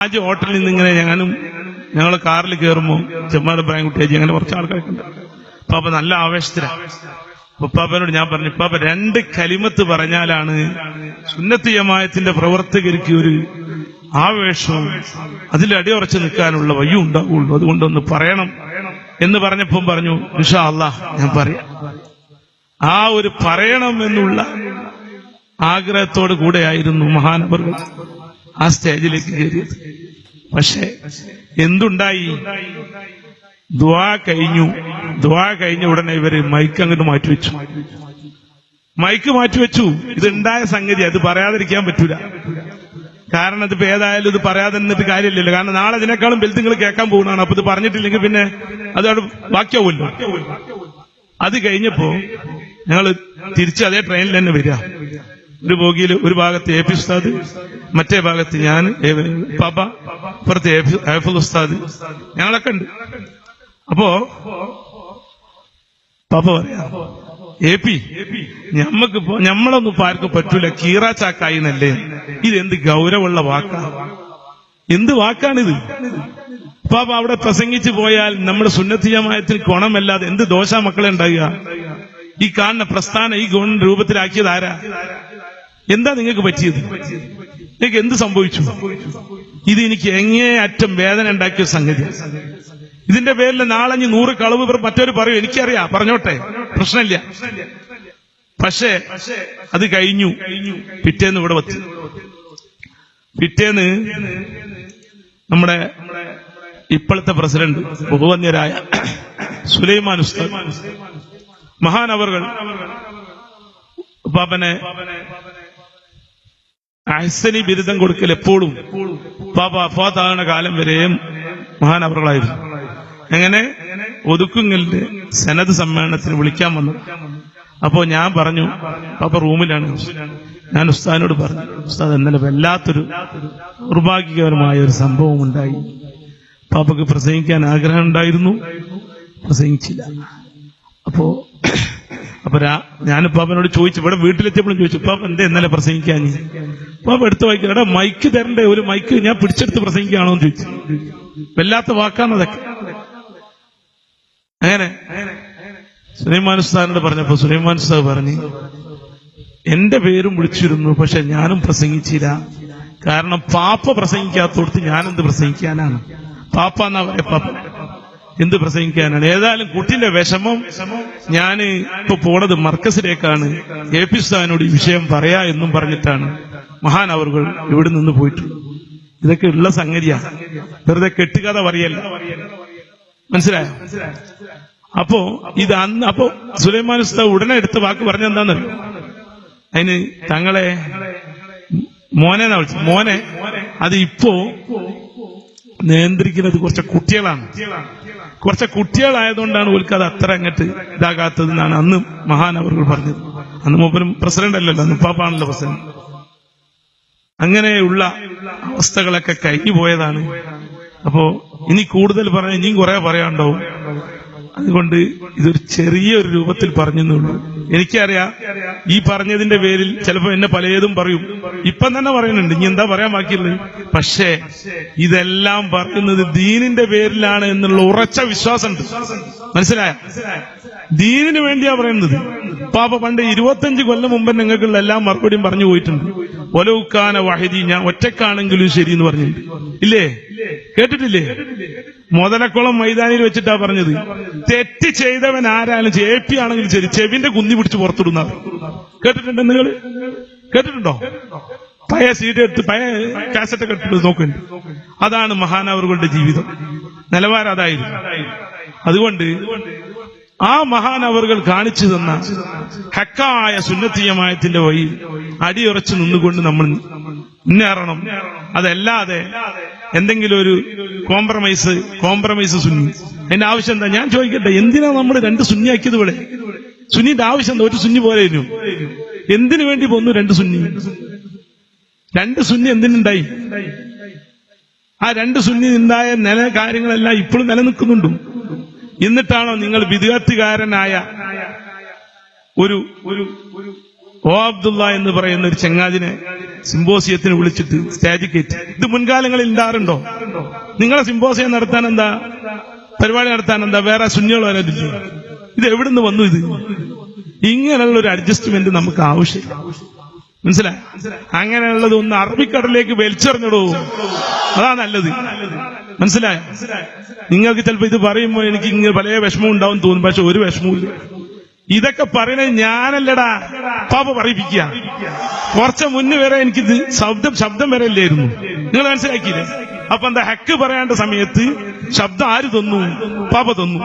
ആദ്യ ഹോട്ടലിൽ നിന്ന് ഇങ്ങനെ ഞാനും ഞങ്ങൾ കാറിൽ കയറുമ്പോൾ ചെമ്മാട് പ്രായംകുട്ടിയാജി അങ്ങനെ കുറച്ച് ആൾക്കാരൊക്കെ പാപ്പ നല്ല ആവേശത്തിലാണ് ഉപ്പാപ്പനോട് ഞാൻ പറഞ്ഞു ഇപ്പാപ്പ രണ്ട് കലിമത്ത് പറഞ്ഞാലാണ് സുന്നത്ത് ജമായത്തിന്റെ പ്രവർത്തകർക്ക് ഒരു ആവേശവും അതിൽ അടിയുറച്ച് നിൽക്കാനുള്ള വയ്യും ഉണ്ടാവുള്ളൂ. അതുകൊണ്ടൊന്ന് പറയണം. എന്ന് പറഞ്ഞപ്പം പറഞ്ഞു വിഷാ അല്ലാ ഞാൻ പറയാം. ആ ഒരു പറയണം എന്നുള്ള ആഗ്രഹത്തോട് കൂടെയായിരുന്നു മഹാനവറുകൾ. ആ സ്റ്റേജിലേക്ക് കയറിയത്. പക്ഷേ എന്തുണ്ടായി? ദ്വാ കഴിഞ്ഞു. ദ്വാ കഴിഞ്ഞ ഉടനെ ഇവർ മൈക്ക് അങ്ങോട്ട് മാറ്റിവെച്ചു. മൈക്ക് മാറ്റിവെച്ചു. ഇതുണ്ടായ സംഗതി അത് പറയാതിരിക്കാൻ പറ്റൂല. കാരണം ഇതിപ്പോ ഏതായാലും ഇത് പറയാതെ നിന്നിട്ട് കാര്യമില്ലല്ലോ. കാരണം നാളെ അതിനേക്കാളും വലുത് നിങ്ങൾ കേൾക്കാൻ പോകുന്നതാണ്. അപ്പൊ ഇത് പറഞ്ഞിട്ടില്ലെങ്കിൽ പിന്നെ അത് അവിടെ ബാക്കിയാവുമല്ലോ അത് കഴിഞ്ഞപ്പോ ഞങ്ങൾ തിരിച്ച് അതേ ട്രെയിനിൽ തന്നെ വരിക. ഒരു ബോഗിയിൽ ഒരു ഭാഗത്ത് എ പി ഉസ്താദ് മറ്റേ ഭാഗത്ത് ഞാൻ പബ ഇപ്പുറത്ത് ഹൈഫുൽ ഉസ്താദ്. ഞങ്ങളൊക്കെ ഉണ്ട്. അപ്പോ പാപ്പ പറയാ എ പി ഞമ്മക്ക് ഞമ്മളൊന്നും ഇപ്പൊ ആർക്കും പറ്റൂല. കീറാച്ചാക്കായി എന്നല്ലേ? ഇതെന്ത് ഗൗരവമുള്ള വാക്കാണ് എന്ത് വാക്കാണിത്? പാപ്പ അവിടെ പ്രസംഗിച്ചു പോയാൽ നമ്മുടെ സുന്നത്തി ജമായത്തിൽ ഗുണമല്ലാതെ എന്ത് ദോഷ മക്കളെ ഉണ്ടാകുക? ഈ കാണുന്ന പ്രസ്ഥാനം ഈ ഗുണ രൂപത്തിലാക്കിയത് ആരാ? എന്താ നിങ്ങൾക്ക് പറ്റിയത്? നിങ്ങൾക്ക് എന്ത് സംഭവിച്ചു? ഇത് എനിക്ക് എങ്ങേ അറ്റം വേദന ഉണ്ടാക്കിയ സംഗതി. ഇതിന്റെ പേരിൽ നാളഞ്ഞ് നൂറ് കളവ് ഇവർ മറ്റൊരു പറയും. എനിക്കറിയാം. പറഞ്ഞോട്ടെ. പ്രശ്നമില്ല. പക്ഷേ അത് കഴിഞ്ഞു. പിറ്റേന്ന് ഇവിടെ വത്തി. പിറ്റേന്ന് നമ്മുടെ ഇപ്പോഴത്തെ പ്രസിഡന്റ് ബഹുവന്യരായ സുലൈമാൻ ഉസ്താദ് മഹാനവറുകൾ പാപ്പനെ അഹ്സനി ബിരുദം കൊടുക്കൽ എപ്പോഴും അഫാത്താകുന്ന കാലം വരെയും മഹാനവറുകളായിരുന്നു. എങ്ങനെ? ഒതുക്കുങ്ങലിന്റെ സനത് സമ്മേളനത്തിന് വിളിക്കാൻ വന്നു. അപ്പോ ഞാൻ പറഞ്ഞു പാപ്പ റൂമിലാണ്. ഞാൻ ഉസ്താദിനോട് പറഞ്ഞു ഉസ്താദ് ഇന്നലെ വല്ലാത്തൊരു ദൗർഭാഗ്യകരമായ ഒരു സംഭവം ഉണ്ടായി. പാപ്പക്ക് പ്രസംഗിക്കാൻ ആഗ്രഹം ഉണ്ടായിരുന്നു പ്രസംഗിച്ചില്ല. അപ്പോ അപ്പൊ ഞാൻ പാപ്പനോട് ചോദിച്ചു ഇവിടെ വീട്ടിലെത്തിയപ്പോഴും ചോദിച്ചു പാപ്പ എന്താ ഇന്നലെ പ്രസംഗിക്കാൻ പാപ്പ എടുത്ത് വായിക്കുക എടാ മൈക്ക് തരണ്ടേ ഒരു മൈക്ക് ഞാൻ പിടിച്ചെടുത്ത് പ്രസംഗിക്കുകയാണോ എന്ന് ചോദിച്ചു. വല്ലാത്ത വാക്കാണതൊക്കെ അങ്ങനെ. സുലൈമാൻ ഉസ്താദിനോട് പറഞ്ഞപ്പോ സുലൈമാൻ ഉസ്താദ് പറഞ്ഞു എന്റെ പേരും വിളിച്ചിരുന്നു പക്ഷെ ഞാനും പ്രസംഗിച്ചില്ല. കാരണം പാപ്പ പ്രസംഗിക്കാത്തോടത്ത് ഞാനെന്ത് പ്രസംഗിക്കാനാണ്? പാപ്പ എന്നാ പറയാ പാപ്പ. എന്ത് പ്രസംഗിക്കാനാണ്? ഏതായാലും കുട്ടിന്റെ വിഷമം ഞാൻ ഇപ്പൊ പോണത് മർക്കസിലേക്കാണ്. എ പി സ്ഥാനോട് ഈ വിഷയം പറയാ എന്നും പറഞ്ഞിട്ടാണ്. മഹാൻ അവർകൾ ഇവിടെ നിന്ന് പോയിട്ടുള്ളത് ഇതൊക്കെ ഉള്ള സംഗതിയാ. വെറുതെ കെട്ടുകഥ പറയല്ല. മനസ്സിലായോ? അപ്പോ ഇത് അന്ന് അപ്പോ സുലൈമാൻ ഉസ്താവ് ഉടനെ എടുത്ത വാക്ക് പറഞ്ഞെന്താന്നറിയോ അതിന് തങ്ങളെ മോനെ വിളിച്ചു മോനെ അത് ഇപ്പോ നിയന്ത്രിക്കുന്നത് കുറച്ച് കുട്ടികളാണ്. കുറച്ച് കുട്ടികളായതുകൊണ്ടാണ് ഓൽക്ക് അത് അത്ര അങ്ങട്ട് ഇതാകാത്തത് എന്നാണ് അന്ന് മഹാനവറുകൾ പറഞ്ഞത്. അന്ന് മൂപ്പനും പ്രസിഡന്റ് അല്ലല്ലോ അന്ന് പാപ്പാണല്ലോ പ്രസിഡന്റ്. അങ്ങനെയുള്ള അവസ്ഥകളൊക്കെ കഴിഞ്ഞു പോയതാണ് അപ്പോ ഇനി കൂടുതൽ പറയാൻ ഇനിയും കുറെ പറയാനുണ്ടാവും. അതുകൊണ്ട് ഇതൊരു ചെറിയ ഒരു രൂപത്തിൽ പറഞ്ഞെന്നുള്ളൂ. എനിക്കറിയാം ഈ പറഞ്ഞതിന്റെ പേരിൽ ചിലപ്പോൾ എന്നെ പലതും പറയും. ഇപ്പം തന്നെ പറയുന്നുണ്ട്. ഇനി എന്താ പറയാൻ ബാക്കിയുള്ളത്? പക്ഷേ ഇതെല്ലാം പറയുന്നത് ദീനിന്റെ പേരിലാണ് എന്നുള്ള ഉറച്ച വിശ്വാസമുണ്ട്. മനസ്സിലായ? ദീനിന് വേണ്ടിയാ പറയുന്നത്. പാപ്പ പണ്ട് ഇരുപത്തഞ്ച് കൊല്ലം മുമ്പ് നിങ്ങൾക്കുള്ള എല്ലാ മറുപടിയും പറഞ്ഞു പോയിട്ടുണ്ട്. ഒലവുക്കാന വഹദി ഞാൻ ഒറ്റക്കാണെങ്കിലും ശരി എന്ന് പറഞ്ഞിട്ടുണ്ട്. ഇല്ലേ? കേട്ടിട്ടില്ലേ? മുതലക്കുളം മൈതാനിയിൽ വെച്ചിട്ടാ പറഞ്ഞത്. തെറ്റ് ചെയ്തവൻ ആരാലും എ പി ആണെങ്കിലും ശരി ചെവിന്റെ കുന്നി പിടിച്ച് പുറത്തിടുന്ന കേട്ടിട്ടുണ്ടോ നിങ്ങൾ കേട്ടിട്ടുണ്ടോ? പഴയ സീഡ് എടുത്ത് പഴയ കാസറ്റ് ഒക്കെ എടുത്തിട്ട് അതാണ് മഹാനവറുകളുടെ ജീവിതം. നിലവാരം അതായിരുന്നു. അതുകൊണ്ട് ആ മഹാനവറുകൾ കാണിച്ചു തന്ന ഹക്കായ സുന്നത്തീയമായത്തിന്റെ വഴി അടിയുറച്ചു നിന്നുകൊണ്ട് നമ്മൾ മുന്നേറണം അതല്ലാതെ എന്തെങ്കിലും ഒരു കോംപ്രമൈസ് കോംപ്രമൈസ് സുന്നി. എന്റെ ആവശ്യം എന്താ? ഞാൻ ചോദിക്കട്ടെ എന്തിനാ നമ്മൾ രണ്ട് സുന്നിയാക്കിയത് ഇവിടെ? സുന്നിന്റെ ആവശ്യം എന്താ? ഒരു സുന്നി പോലെ എന്തിനു വേണ്ടി പോന്നു രണ്ട് സുന്നി? രണ്ട് സുന്നി എന്തിനുണ്ടായി? ആ രണ്ട് സുന്നി ഉണ്ടായ നില കാര്യങ്ങളെല്ലാം ഇപ്പോഴും നിലനിൽക്കുന്നുണ്ടോ. എന്നിട്ടാണോ നിങ്ങൾ വിദ്യാർത്ഥികാരനായ ഒരു ഒരു ഓ അബ്ദുള്ള എന്ന് പറയുന്ന ഒരു ചെങ്ങാതിനെ സിംബോസിയത്തിന് വിളിച്ചിട്ട് സ്റ്റാജി കയറ്റി. ഇത് മുൻകാലങ്ങളിൽ ഉണ്ടാറുണ്ടോ നിങ്ങളെ സിംബോസിയം നടത്താൻ എന്താ? പരിപാടി നടത്താൻ എന്താ? വേറെ സുന്നികൾ വരാതില്ലേ ഇത് എവിടുന്ന് വന്നു ഇത്? ഇങ്ങനെയുള്ള ഒരു അഡ്ജസ്റ്റ്മെന്റ് നമുക്ക് ആവശ്യമില്ല. മനസ്സിലായി? അങ്ങനെയുള്ളത് ഒന്ന് അറബിക്കടലിലേക്ക് വലിച്ചെറിഞ്ഞിടൂ. അതാ നല്ലത്. മനസ്സിലായ? നിങ്ങൾക്ക് ചിലപ്പോ ഇത് പറയുമ്പോൾ എനിക്ക് ഇങ്ങനെ പല വിഷമം ഉണ്ടാവും തോന്നും പക്ഷെ ഒരു വിഷമവും ഇതൊക്കെ പറയണത് ഞാനല്ലടാ. പാപ്പ പറയിപ്പിക്കുക. കുറച്ച് മുന്ന് വരെ എനിക്കിത് ശബ്ദം ശബ്ദം വരെ ഇല്ലായിരുന്നു. നിങ്ങൾ മനസ്സിലാക്കിയില്ലേ? അപ്പൊ എന്താ ഹക്ക് പറയേണ്ട സമയത്ത് ശബ്ദം ആര് തന്നു? പാപ്പ തന്നു.